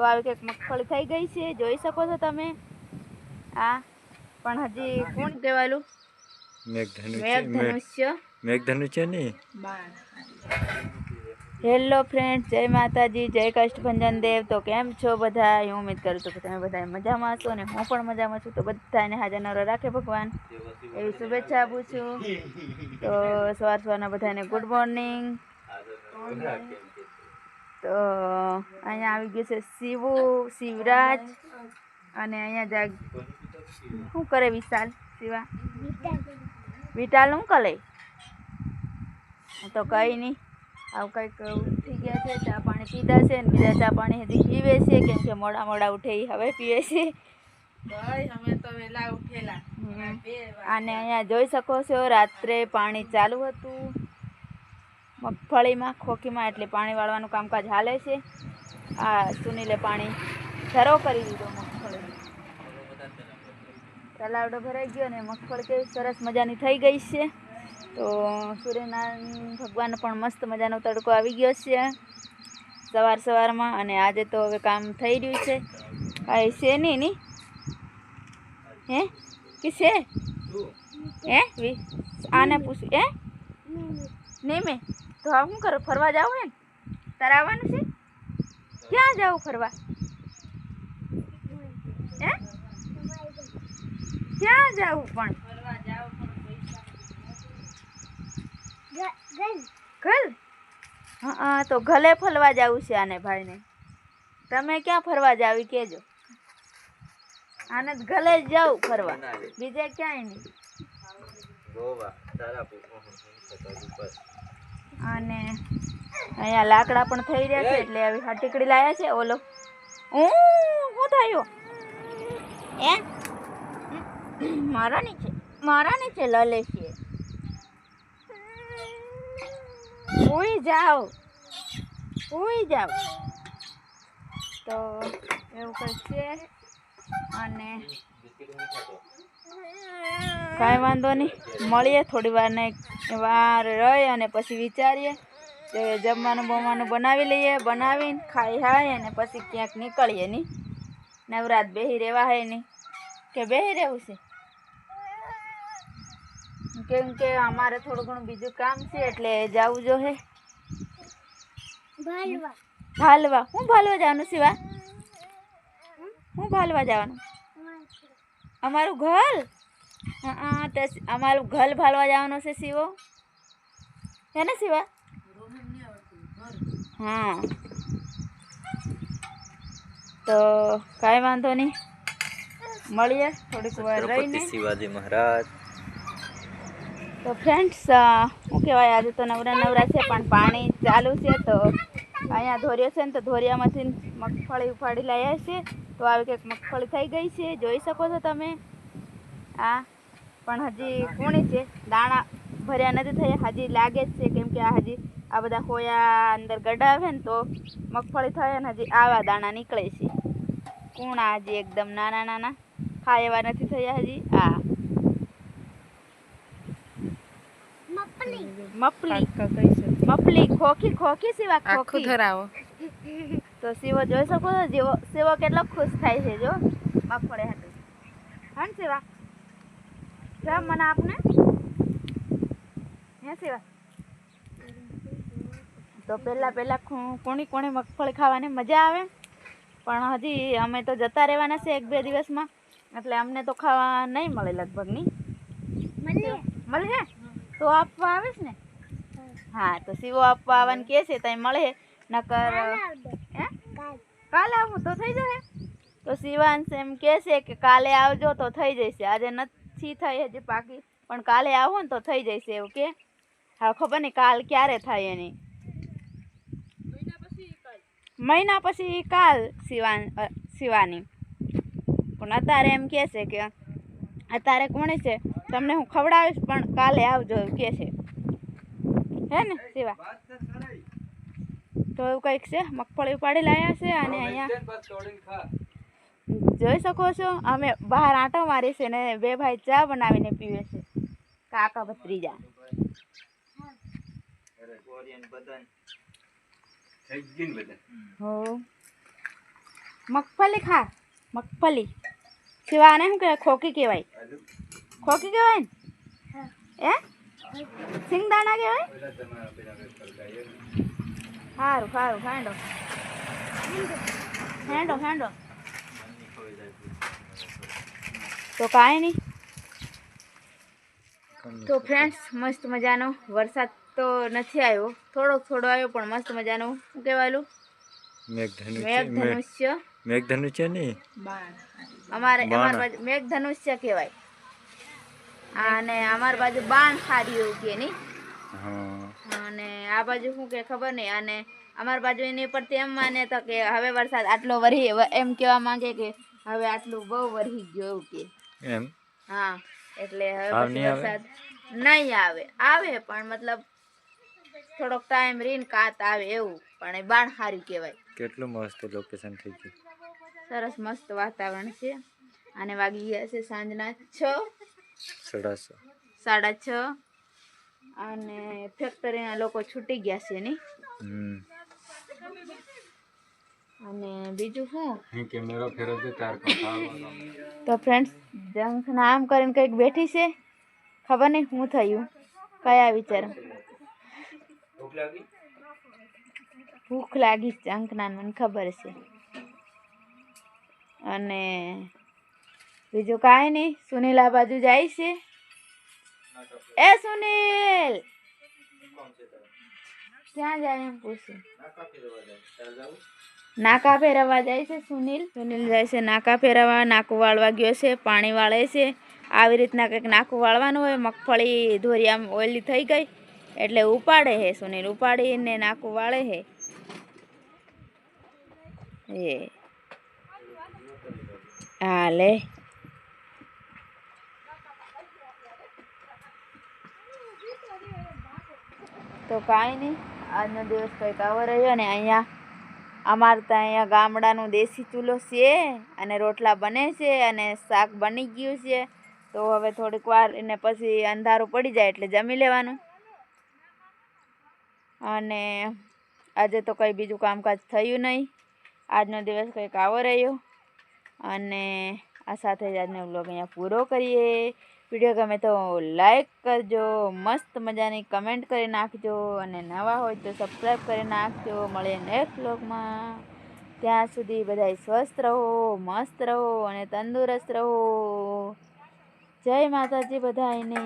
તો આવી કંઈક મગફળી થઈ ગઈ છે જોઈ શકો છો તમે. આ પણ હજી કોણ કહેવાયું મેઘધનુષ્ય મેઘ- મેઘધનુષ્ય નહીં હેલો ફ્રેન્ડ જય માતાજી જય કષ્ટભંજન દેવ. તો કેમ છો બધા? હું ઉમેદ કરું છું કે તમે બધા મજામાં છો અને હું પણ મજામાં છું. તો બધાને હાજર નવરો રાખે ભગવાન. એવી શુભેચ્છા આપું છું. તો સવાર સવારના બધાને ગુડ મોર્નિંગ તો અહીંયા આવી ગયું છે શિવુ શિવરાજ અને અહીંયા જાગ શું કરે વિશાલ શિવા? વિટાલ શું કરે? તો કંઈ નહીં. આવું કંઈક ઉઠી ગયા છે ચા પાણી પીધા છે ને બીજા ચા પાણી હજી પીવે છે કેમ કે મોડા મોડા ઉઠે હવે પીવે છે. અને અહીંયા જોઈ શકો છો રાત્રે પાણી ચાલુ હતું. મગફળીમાં ખોખીમાં એટલે પાણી વાળવાનું કામકાજ હાલે છે. આ સુનીલે પાણી ધરો કરી દીધો મગફળી તલાવડો ભરાઈ ગયો અને મગફળી કેવી સરસ મજાની થઈ ગઈ છે. તો સૂર્યનારાયણ ભગવાન પણ મસ્ત મજાનો તડકો આવી ગયો છે. સવાર સવારમાં અને આજે તો હવે કામ થઈ રહ્યું છે. કાંઈ છે નહીં ની હે? કે છે? હે? આને પૂછ હે? નહીં મેં તો હવે શું કરો? ફરવા જાવ ને? તારે આવવાનું છે? ક્યાં જાવ ફરવા? ક્યાં જાવું પણ? ઘર હા તો ઘલે ફરવા જવું છે આને ભાઈને. તમે ક્યાં ફરવા જાવી કહેજો. આને ઘલે જ જાવ ફરવા. બીજે ક્યાંય નહીં. અને અહીંયા લાકડા પણ થઈ રહ્યા છે એટલે આવી હાટીકડી લાયા છે ઓલો. હું થયું? એ? મારાની છે મારાની છે લલે છે ઉઈ જાઓ. ઉઈ જાઓ. તો એવું કંઈક છે. અને કાંઈ વાંધો નહીં. મળીએ થોડી વાર ને વાર રહી અને પછી વિચારીએ કે જમવાનું બમવાનું બનાવી લઈએ બનાવીને ખાઈ હાય અને પછી ક્યાંક નીકળીએ નહીં. નવરાત બેહી રહેવા હે નહીં. કે બેહી રહેવું છે? કેમ કે અમારે થોડું ઘણું બીજું કામ છે એટલે જવું જો હે. ભાલવા. હું ભાલવા જવાનું શિવા હું ભાલવા જવાનું? અમારું ઘર? હા તો અમારું ઘર ભાલવા જવાનું છે શિવો. હે ને શિવા? હા. તો કાંઈ વાંધો નહીં. મળીએ થોડીક વાર રહીને. શિવાજી મહારાજ. તો ફ્રેન્ડ્સ શું કહેવાય આજે તો નવરા નવરા છે પણ પાણી ચાલુ છે તો અહીંયા ધોરિયો છે ને તો ધોરિયામાંથી મગફળી ઉપાડી લાવ્યા છે. તો આવી કંઈક મગફળી થઈ ગઈ છે. જોઈ શકો છો તમે. આ પણ હજી કૂણી છે. દાણા ભર્યા નથી થયા. હજી લાગે જ છે કેમ કે આ હજી આ બધા હોયા અંદર ગડાવે ને તો મગફળી થાય ને હજી આવા દાણા નીકળે છે. કૂણા હજી એકદમ નાના નાના. ખાય એવા નથી થયા હજી. આ મપલી. મપલી ખોખી ખોખી સિવા ખોખી. ધરાવો તો શિવો જોઈ શકો છો જેવો શિવો કેટલો ખુશ થાય છે જો. મગફળી હતું હા ને શિવા મને આપને. હે શિવા. તો પહેલાં પહેલાં કોણી કોણી મગફળી ખાવાની મજા આવે. પણ હજી અમે તો જતા રહેવાના છે એક બે દિવસમાં. એટલે અમને તો ખાવા નહીં મળે લગભગ નહીં મળે તો આપવા આવીશ ને? હા, તો શિવો આપવા આવવાનું કે છે ત્યાં મળે. નકર કાલે આવું તો થઈ જશે. તો શિવાંશ એમ કે છે કે કાલે આવજો તો થઈ જશે. આજે નથી થઈ હજી પાકી પણ કાલે આવો ને તો થઈ જશે એવું કે હા, ખબર નહીં કાલ ક્યારે થાય એની. મહિના પછી કાલ શિવાન શિવાની. પણ અત્યારે એમ કહે છે કે, અત્યારે કોણે છે? તમને હું ખવડાવીશ, પણ કાલે આવજો કહે છે. હે ને સેવા. તો એવું કંઈક છે મગફળી ઉપાડી લાવ્યા છે અને અહીંયા જોઈ શકો છો અમે બહાર આંટો મારી છે ને બે ભાઈ ચા બનાવીને પીવે છે. કાકા ભત્રીજા. હો. મગફળી ખા મગફળી. સિવાને શું કહેવાય? ખોકી કહેવાય. ખોકી કહેવાય ને? એ સિંગદાણા કહેવાય? સારું સારું ફાંડો હેંડો હેંડો. તો કાંઈ નહીં. તો ફ્રેન્ડ્સ મસ્ત મજાનો. વરસાદ તો નથી આવ્યો. થોડોક થોડો આવ્યો પણ મસ્ત મજાનો. શું કહેવાયેલું? મેઘધનુષ્ય. મેઘ મેઘ- ધનુષ્ય મેઘધનુષ્ય નહીં. અમારે અમારા અમાર બાજુ મેઘ ધનુષ્ય કહેવાય. અને અમાર બાજુ બાણ સારી એવું કે નહીં? અને આ બાજુ શું કે ખબર નહીં? અને અમાર બાજુ એની પરથી એમ માને તો કે હવે વરસાદ આટલો વરહી એમ કહેવા માંગે કે હવે આટલું બહુ વરહી ગયો એવું કે. એમ? હા એટલે હવે? વરસાદ નહીં આવે. આવે પણ મતલબ થોડોક ટાઈમ રીન કાત આવે એવું પણ એ બાણ હારી કહેવાય. કેટલું મસ્ત લોકેશન થઈ ગયું. સરસ મસ્ત વાતાવરણ છે. અને વાગી ગયા છે સાંજના છ. સાડા છ. અને ફેક્ટરીના લોકો છૂટી ગયા છે નહીં અને બીજું શું? અહીં ફેરો છે તાર તો ફ્રેન્ડ્સ જંખના આમ કરીને કંઈક બેઠી છે? ખબર નહીં શું થયું. કયા વિચાર? ભૂખ લાગી? છે જંખના મને ખબર છે. અને બીજું કાંઈ નહીં. સુનિલ આ બાજુ જાય છે. એ સુનિલ! ક્યાં જાય એમ પૂછું? નાકા ફેરવવા જાય છે સુનિલ. સુનિલ જાય છે નાકા ફેરવવા, નાકું વાળવા ગયો છે, પાણી વાળે છે. આવી રીતના કંઈક નાકું વાળવાનું હોય, મગફળી ધોરી આમ ઓયલી થઈ ગઈ, એટલે ઉપાડે છે સુનિલ, ઉપાડીને નાકું વાળે હે. એ. હા, લે. તો કાંઈ નહીં. આજનો દિવસ કંઈક આવો રહ્યો ને અહીંયા અમારે ત્યાં અહીંયા ગામડાનું દેશી ચૂલો છે અને રોટલા બને છે અને શાક બની ગયું છે. તો હવે થોડીક વાર એને પછી અંધારું પડી જાય એટલે જમી લેવાનું. અને આજે તો કંઈ બીજું કામકાજ થયું નહીં. આજનો દિવસ કંઈક આવો રહ્યો. અને આ સાથે જ આજનો બ્લોગ અહીંયા પૂરો કરીએ. વીડિયો ગમે તો લાઈક કરજો, મસ્ત મજાની કમેન્ટ કરી નાખજો અને નવા હોય તો સબસ્ક્રાઈબ કરી નાખજો. મળીએ નેક્સ્ટ બ્લોગમાં ત્યાં સુધી બધાય સ્વસ્થ રહો, મસ્ત રહો અને તંદુરસ્ત રહો. જય માતાજી બધાને